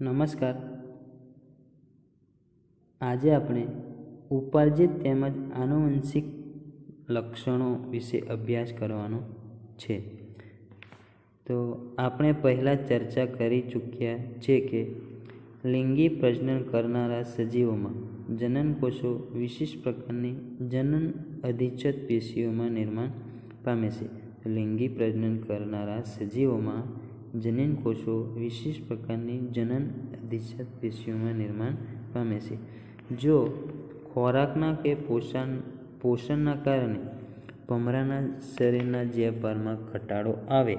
નમસ્કાર. આજે આપણે ઉપાર્જિત તેમજ આનુવંશિક લક્ષણો વિશે અભ્યાસ કરવાનો છે. તો આપણે પહેલાં ચર્ચા કરી ચૂક્યા છે કે લિંગી પ્રજનન કરનારા સજીવોમાં જનનકોષો વિશેષ પ્રકારની જનન અધિચ્છદ પેશીઓમાં નિર્માણ પામે છે. લિંગી પ્રજનન કરનારા સજીવોમાં જનીનકોષો વિશેષ પ્રકારની જનન અધિચ્છદ પેશીઓમાં નિર્માણ પામે છે. જો ખોરાકના કે પોષણ, પોષણના કારણે ભમરાના શરીરના ઝેરભારમાં ઘટાડો આવે,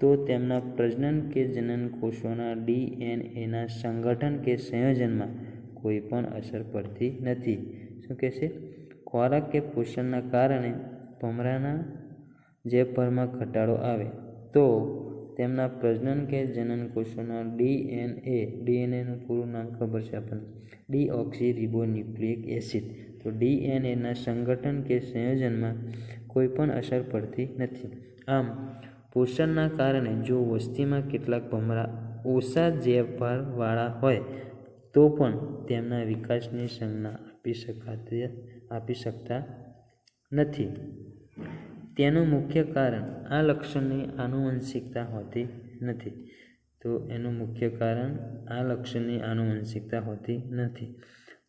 તો તેમના પ્રજનન કે જનન કોષોના ડીએનએના સંગઠન કે સંયોજનમાં કોઈ પણ અસર પડતી નથી. શું કહેશે ખોરાક કે પોષણના કારણે ભમરાના ઝેરભારમાં ઘટાડો આવે, તો તેમના પ્રજનન કે જનન કોષોના ડીએનએ ડીએનએનું પૂરું નામ ખબર છે આપણને. Deoxyribonucleic acid. તો ડીએનએના સંગઠન કે સંયોજનમાં કોઈ પણ અસર પડતી નથી. આમ, પોષણના કારણે જો વસ્તીમાં કેટલાક ભમરા ઓછા જેભારવાળા હોય, તો પણ તેમના વિકાસની સંજ્ઞા આપી શકાતી, આપી શકતા નથી. તેનું મુખ્ય કારણ આ લક્ષણની આનુવંશિકતા હોતી નથી. તો એનું મુખ્ય કારણ આ લક્ષણની આનુવંશિકતા હોતી નથી.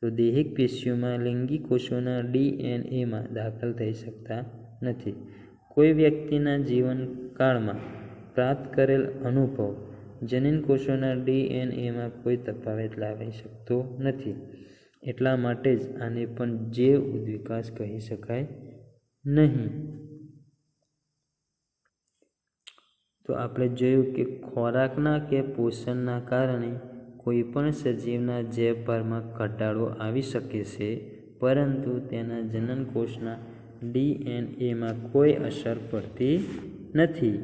તો દૈહિક પેશીઓમાં લિંગી કોષોના ડીએનએમાં દાખલ થઈ શકતા નથી. કોઈ વ્યક્તિના જીવનકાળમાં પ્રાપ્ત કરેલ અનુભવ જનીન કોષોના ડીએનએમાં કોઈ તફાવત લાવી શકતો નથી. એટલા માટે જ આને પણ જૈવ ઉદ્વિકાસ કહી શકાય નહીં. તો આપણે જોયું કે ખોરાકના કે પોષણના કારણે કોઈપણ સજીવના ઝેરભારમાં ઘટાડો આવી શકે છે, પરંતુ તેના જનનકોષના ડીએનએમાં કોઈ અસર પડતી નથી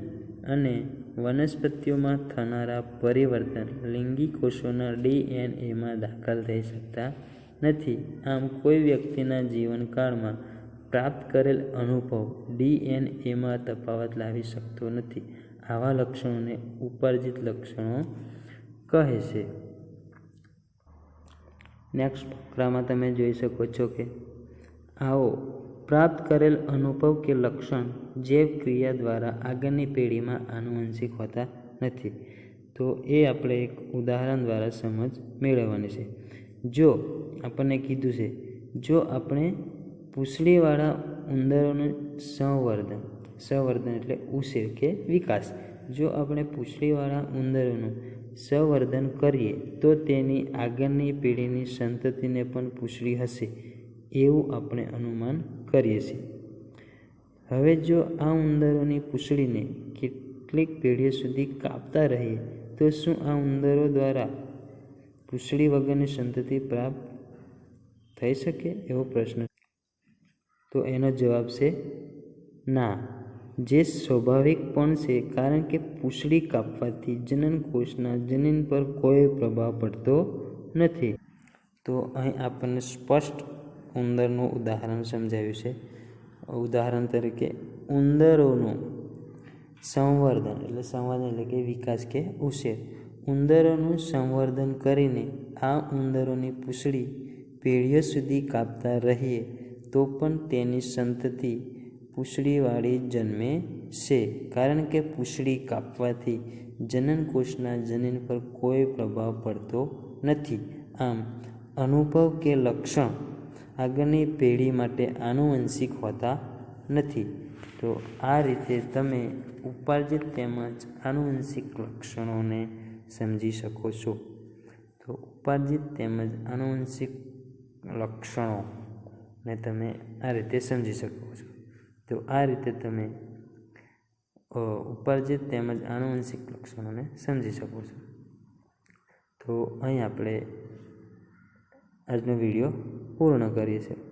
અને વનસ્પતિઓમાં થનારા પરિવર્તન લિંગી કોષોના ડીએનએમાં દાખલ થઈ શકતા નથી. આમ, કોઈ વ્યક્તિના જીવનકાળમાં પ્રાપ્ત કરેલ અનુભવ ડીએનએમાં તફાવત લાવી શકતો નથી. આવા લક્ષણોને ઉપાર્જિત લક્ષણો કહે છે. નેક્સ્ટ ફકરામાં તમે જોઈ શકો છો કે આવો, પ્રાપ્ત કરેલ અનુભવ કે લક્ષણ જૈવ ક્રિયા દ્વારા આગળની પેઢીમાં આનુવંશિક હોતા નથી. તો એ આપણે એક ઉદાહરણ દ્વારા સમજ મેળવવાની છે. જો આપણને કીધું છે, જો આપણે પૂંછડીવાળા ઉંદરોનું સંવર્ધન સંવર્ધન એટલે ઉછેર કે વિકાસ. જો આપણે પૂંછડીવાળા ઉંદરોનું સંવર્ધન કરીએ, તો તેની આગળની પેઢીની સંતતિને પણ પૂંછડી હશે એવું આપણે અનુમાન કરીએ છીએ. હવે જો આ ઉંદરોની પૂંછડીને કેટલીક પેઢીઓ સુધી કાપતા રહીએ, તો શું આ ઉંદરો દ્વારા પૂંછડી વગરની સંતતિ પ્રાપ્ત થઈ શકે એવો પ્રશ્ન? તો એનો જવાબ છે ના. જે સ્વાભાવિક પણ છે કારણ કે પૂંછડી કાપવાથી જનનકોષના જનીન પર કોઈ પ્રભાવ પડતો નથી. તો અહીં આપણને સ્પષ્ટ ઉંદરનું ઉદાહરણ સમજાવ્યું છે. ઉદાહરણ તરીકે ઉંદરોનું સંવર્ધન, એટલે સંવર્ધન એટલે કે વિકાસ કે ઉછેર. ઉંદરોનું સંવર્ધન કરીને આ ઉંદરોની પૂછડી પેઢીઓ સુધી કાપતા રહીએ તો પણ તેની સંતતિ પૂંછડીવાળી જન્મે છે. કારણ કે પૂંછડી કાપવાથી જનનકોષના જનીન પર કોઈ પ્રભાવ પડતો નથી. આમ, અનુભવ કે લક્ષણ આગળની પેઢી માટે આનુવંશિક હોતા નથી. તો આ રીતે તમે ઉપાર્જિત તેમજ આનુવંશિક લક્ષણોને સમજી શકો છો. તો ઉપાર્જિત તેમજ આનુવંશિક લક્ષણોને તમે આ રીતે સમજી શકો છો. તો આ રીતે તમે ઉપાર્જિત તેમજ આનુવંશિક લક્ષણોને સમજી શકો છો. તો અહીં આપણે આજનો વીડિયો પૂર્ણ કરીએ છીએ.